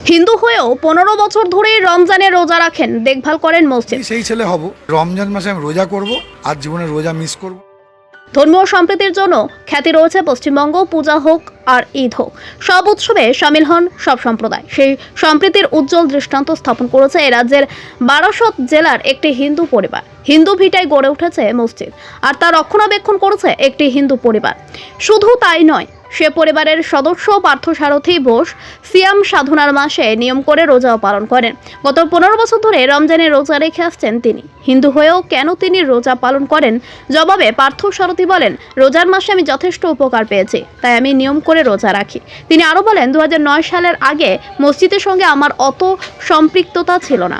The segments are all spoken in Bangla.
হিন্দু হয়েও পনেরো বছর ধরে রমজানে রোজা রাখেন দেখভাল করেন মসজিদ। সেই ছেলে হব। রমজান মাসে আমি রোজা করব আর জীবনে রোজা মিস করব। ধর্মীয় সম্প্রীতির জন্য খ্যাতি রয়েছে পশ্চিমবঙ্গ পূজা হোক আর ঈদ হোক। সব উৎসবে সামিল হন সব সম্প্রদায়। সেই সম্প্রীতির উজ্জ্বল দৃষ্টান্ত স্থাপন করেছে এ রাজ্যের বারাসত জেলার একটি হিন্দু পরিবার। হিন্দু ভিটায় গড়ে উঠেছে মসজিদ। আর তার রক্ষণাবেক্ষণ করেছে একটি হিন্দু পরিবার। শুধু তাই নয় সে পরিবারের সদস্য পার্থসারথী বোস সিয়াম সাধনার মাসে নিয়ম করে রোজাও পালন করেন। গত পনেরো বছর ধরে রমজানে রোজা রেখে আসছেন তিনি। হিন্দু হয়েও কেন তিনি রোজা পালন করেন? জবাবে পার্থ সারথী বলেন, রোজার মাসে আমি যথেষ্ট উপকার পেয়েছি, তাই আমি নিয়ম করে রোজা রাখি। তিনি আরও বলেন দু হাজার নয় সালের আগে মসজিদের সঙ্গে আমার অত সম্পৃক্ততা ছিল না।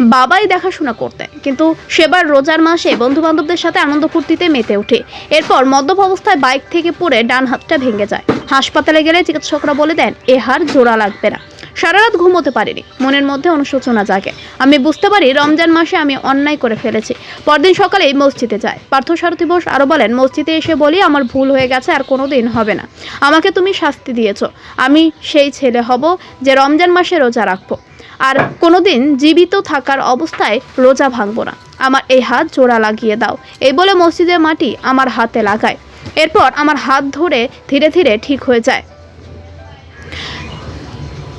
বাবাই দেখাশোনা করতেন কিন্তু সেবার রোজার মাসে বন্ধু বান্ধবদের সাথে আনন্দ ফুর্তিতে মেতে ওঠে। এরপর মদ্যপ অবস্থায় বাইক থেকে পড়ে ডান হাতটা ভেঙে যায়। হাসপাতালে গেলে চিকিৎসকরা বলে দেন, এ হার জোড়া লাগবে না। সারা রাত ঘুমোতে পারিনি। মনের মধ্যে অনুশোচনা জাগে। আমি বুঝতে পারি রমজান মাসে আমি অন্যায় করে ফেলেছি। পরদিন সকালেই মসজিদে যায় পার্থসারথী বোস আরও বলেন, মসজিদে এসে বলি আমার ভুল হয়ে গেছে, আর কোনো দিন হবে না। আমাকে তুমি শাস্তি দিয়েছ। আমি সেই ছেলে হব যে রমজান মাসে রোজা রাখব। আর কোনোদিন জীবিত থাকার অবস্থায় রোজা ভাঙবো না। আমার এই হাত জোড়া লাগিয়ে দাও। এই বলে মসজিদের মাটি আমার হাতে লাগায়। এরপর আমার হাত ধরে ধীরে ধীরে ঠিক হয়ে যায়।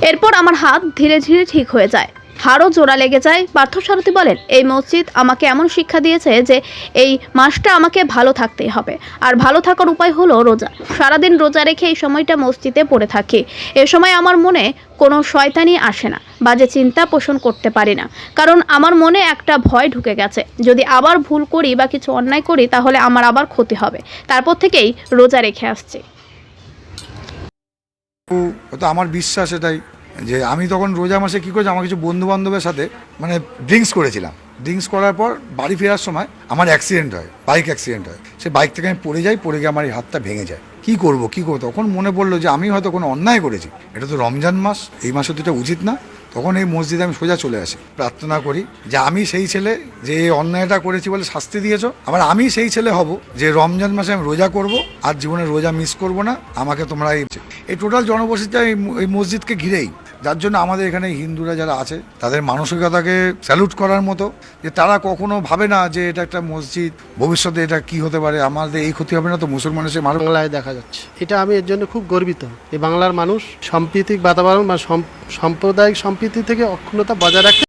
এরপর আমার হাত ধীরে ধীরে ঠিক হয়ে যায়। হাড়ও জোড়া লেগে যায়। পার্থসারথী বলেন, এই মসজিদ আমাকে এমন শিক্ষা দিয়েছে যে এই মাসটা আমাকে ভালো থাকতেই হবে। আর ভালো থাকার উপায় হলো রোজা। সারাদিন রোজা রেখে এই সময়টা মসজিদে পড়ে থাকি। এ সময় আমার মনে কোনো শয়তানি আসে না, বাজে চিন্তা পোষণ করতে পারি না। কারণ আমার মনে একটা ভয় ঢুকে গেছে। যদি আবার ভুল করি বা কিছু অন্যায় করি, তাহলে আমার আবার ক্ষতি হবে। তারপর থেকেই রোজা রেখে আসছি। আমার বিশ্বাস এটাই। যে আমি তখন রোজা মাসে কী করেছি, আমার কিছু বন্ধু বান্ধবের সাথে মানে ড্রিঙ্কস করেছিলাম। ড্রিঙ্কস করার পর বাড়ি ফেরার সময় আমার অ্যাক্সিডেন্ট হয় বাইক অ্যাক্সিডেন্ট হয়। সে বাইক থেকে আমি পড়ে যাই, পড়ে গিয়ে আমার এই হাতটা ভেঙে যায়। কি করব, কি করব? তখন মনে পড়ল যে আমি হয়তো কোনো অন্যায় করেছি। এটা তো রমজান মাস, এই মাসে তো এটা উচিত না। তখন এই মসজিদে আমি সোজা চলে আসি, প্রার্থনা করি যে আমি সেই ছেলে যে অন্যায়টা করেছি বলে শাস্তি দিয়েছ, আবার আমি সেই ছেলে হব যে রমজান মাসে আমি রোজা করব আর জীবনে রোজা মিস করব না, আমাকে তোমরা এই টোটাল ম- এই মসজিদকে ঘিরেই। যার জন্য আমাদের এখানে হিন্দুরা যারা আছে, তাদের মানসিকতাকে স্যালুট করার মতো, যে তারা কখনো ভাবে না যে এটা একটা মসজিদ, ভবিষ্যতে এটা কি হতে পারে, আমাদের এই ক্ষতি হবে না তো মুসলমানের এসে বাংলায় দেখা যাচ্ছে। এটা আমি এর জন্য খুব গর্বিত এই বাংলার মানুষ সাম্প্রতিক বাতাবরণ বা সাম্প্রদায়িক সম্প্রীতি থেকে অক্ষুণ্ণতা বজায় রাখতে